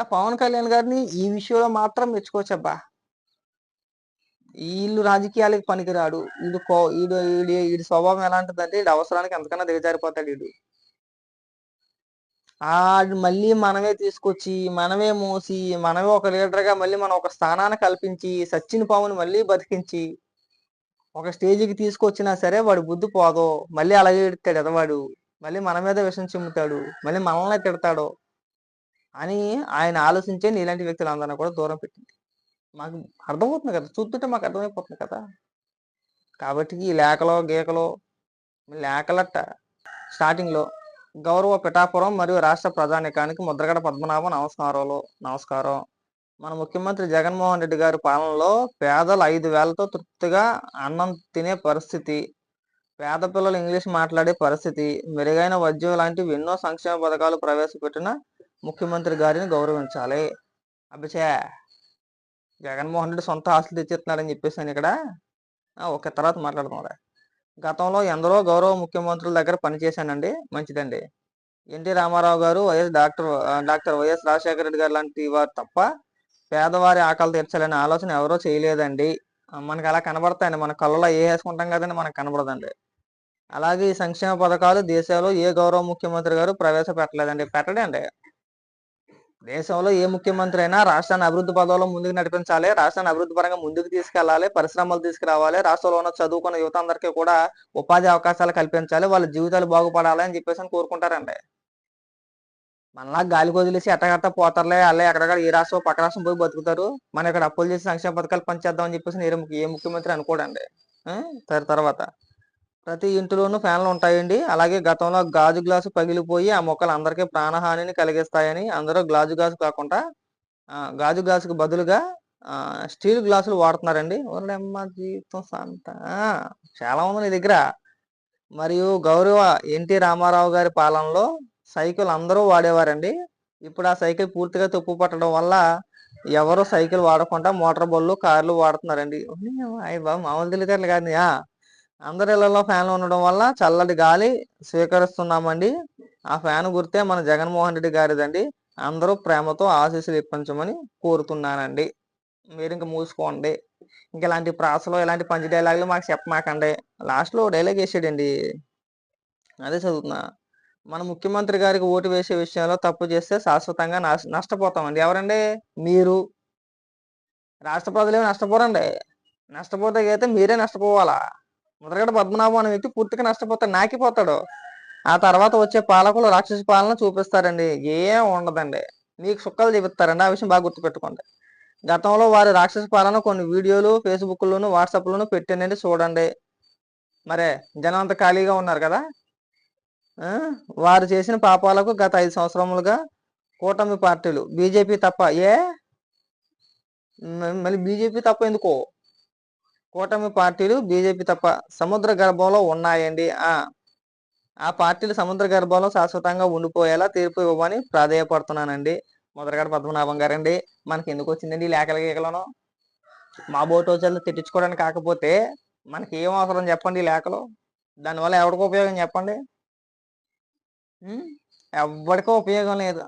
పవన్ కళ్యాణ్ గారిని ఈ విషయంలో మాత్రం మెచ్చుకోవచ్చబ్బా. వీళ్ళు రాజకీయాలకు పనికిరాడు. వీడు కో వీడు వీడి వీడి స్వభావం ఎలాంటిదంటే వీడు అవసరానికి ఎంతకన్నా దిగజారిపోతాడు వీడు. ఆడు మళ్ళీ మనమే తీసుకొచ్చి మనమే మోసి మనమే ఒక లీడర్గా మళ్ళీ మనం ఒక స్థానాన్ని కల్పించి సచిన్ పావుని మళ్ళీ బతికించి ఒక స్టేజ్కి తీసుకొచ్చినా సరే వాడు బుద్ధి పోదో. మళ్ళీ అలాగే ఎడతాడు ఎదవాడు. మళ్ళీ మన మీద విషం చిమ్ముతాడు. మళ్ళీ మనల్నే తిడతాడు. అని ఆయన ఆలోచించే నీలాంటి వ్యక్తులందరినీ కూడా దూరం పెట్టింది. మాకు అర్థమవుతుంది కదా చూస్తుంటే మాకు అర్థమైపోతుంది కదా. కాబట్టి ఈ లేఖలో గీకలో లేఖలట్ట స్టార్టింగ్లో గౌరవ పిఠాపురం మరియు రాష్ట్ర ప్రజానికానికి ముద్రగడ పద్మనాభ నమస్కారాలు నమస్కారం. మన ముఖ్యమంత్రి జగన్మోహన్ రెడ్డి గారి పాలనలో పేదలు ఐదు వేలతో తృప్తిగా అన్నం తినే పరిస్థితి పేద పిల్లలు ఇంగ్లీష్ మాట్లాడే పరిస్థితి మెరుగైన వైద్యం లాంటివి ఎన్నో సంక్షేమ పథకాలు ప్రవేశపెట్టిన ముఖ్యమంత్రి గారిని గౌరవించాలి. అభిచే జగన్మోహన్ రెడ్డి సొంత ఆస్తులు తెచ్చిస్తున్నాడని చెప్పేసాను ఇక్కడ ఒక తర్వాత మాట్లాడదాం గతంలో ఎందరో గౌరవ ముఖ్యమంత్రుల దగ్గర పనిచేశానండి మంచిదండి. ఎన్టీ రామారావు గారు YS doctor doctor YS Rajasekhara Reddy గారు లాంటి వారు తప్ప పేదవారి ఆకలి తీర్చాలనే ఆలోచన ఎవరో చేయలేదండి. మనకు మనకి అలా కనబడతాయండి. మన కళ్ళలో ఏ వేసుకుంటాం కదండి మనకు కనబడదండి. అలాగే ఈ సంక్షేమ పథకాలు దేశంలో ఏ గౌరవ ముఖ్యమంత్రి గారు ప్రవేశపెట్టలేదండి. పెట్టడండి. దేశంలో ఏ ముఖ్యమంత్రి అయినా రాష్ట్రాన్ని అభివృద్ధి పదంలో ముందుకు నడిపించాలి రాష్ట్రాన్ని అభివృద్ధి పరంగా ముందుకు తీసుకెళ్ళాలి పరిశ్రమలు తీసుకురావాలి రాష్ట్రంలో ఉన్న చదువుకున్న యువత అందరికీ కూడా ఉపాధి అవకాశాలు కల్పించాలి వాళ్ళ జీవితాలు బాగుపడాలి అని చెప్పేసి అని కోరుకుంటారండి. మనలా గాలి వదిలేసి ఎట్టగట్ట పోతారులే అలా ఎక్కడెక్కడ ఈ రాష్ట్రం పక్క రాష్ట్రం పోయి బతుకుతారు. మనం ఇక్కడ అప్పులు చేసి సంక్షేమ పథకాలు పనిచేద్దాం అని చెప్పేసి ఏ ముఖ్య- ముఖ్యమంత్రి అనుకోడండి. తర్వాత. ప్రతి ఇంటిలోనూ ఫ్యాన్లు ఉంటాయండి. అలాగే గతంలో గాజు గ్లాసు పగిలిపోయి ఆ మొక్కలు అందరికీ ప్రాణహానిని కలిగిస్తాయని అందరూ గ్లాజు గ్లాసు కాకుండా గాజు గ్లాసుకు బదులుగా స్టీల్ గ్లాసులు వాడుతున్నారండి. ఓర్లెమ్మ జీవితం సంత. చాలా ఉంది నీ దగ్గర. మరియు గౌరవ ఎన్టీ రామారావు గారి పాలనలో సైకిల్ అందరూ వాడేవారండి. ఇప్పుడు ఆ సైకిల్ పూర్తిగా తుప్పు పట్టడం వల్ల ఎవరు సైకిల్ వాడకుండా మోటార్ బళ్ళు కార్లు వాడుతున్నారండి. అయ్యి బాబు మామూలు తెలియదు కాదు అందరి ఇళ్ళలో ఫ్యాన్లు ఉండడం వల్ల చల్లటి గాలి స్వీకరిస్తున్నామండి. ఆ ఫ్యాన్ గుర్తే మన జగన్మోహన్ రెడ్డి గారిదండి. అందరూ ప్రేమతో ఆశీస్సులు ఇప్పించమని కోరుతున్నానండి. మీరు ఇంక మూసుకోండి. ఇంక ఇలాంటి ప్రాసలో ఇలాంటి పంచి డైలాగులు మాకు చెప్పమాకండి లాస్ట్లో డైలాగ్ వేసాడండి. అదే చదువుతున్నా. మన ముఖ్యమంత్రి గారికి ఓటు వేసే విషయంలో తప్పు చేస్తే శాశ్వతంగా నష్ట- నష్టపోతామండి. ఎవరండి? మీరు. రాష్ట్ర ప్రజలేమి నష్టపోరండి. నష్టపోతే అయితే మీరే నష్టపోవాలా? ముద్రగడ పద్మనాభం అనే వ్యక్తి పూర్తిగా నష్టపోతాడు నాకిపోతాడు. ఆ తర్వాత వచ్చే పాలకులు రాక్షస పాలన చూపిస్తారండి. ఏం ఉండదండి. మీకు సుక్కలు చూపిస్తారండి. ఆ విషయం బాగా గుర్తుపెట్టుకోండి. గతంలో వారి రాక్షస పాలన కొన్ని వీడియోలు ఫేస్బుక్లోను వాట్సాప్లోను పెట్టానండి. చూడండి. మరే జనం అంత ఖాళీగా ఉన్నారు కదా? వారు చేసిన పాపాలకు గత ఐదు సంవత్సరములుగా కూటమి పార్టీలు. బీజేపీ తప్ప. ఏ? మళ్ళీ బీజేపీ తప్ప ఎందుకో? కూటమి పార్టీలు బీజేపీ తప్ప సముద్ర గర్భంలో ఉన్నాయండి. ఆ ఆ పార్టీలు సముద్ర గర్భంలో శాశ్వతంగా ఉండిపోయేలా తీర్పు ఇవ్వమని ప్రాధేయపడుతున్నానండి. మొదలగడ పద్మనాభం గారండి. మనకి ఎందుకు వచ్చిందండి ఈ లేఖల గీకలను? మా బోటోచర్లు తిట్టించుకోవడానికి కాకపోతే మనకి ఏం అవసరం చెప్పండి లేఖలు? దానివల్ల ఎవరికి ఉపయోగం చెప్పండి? ఎవరికో ఎవ్వడికో ఉపయోగం లేదు.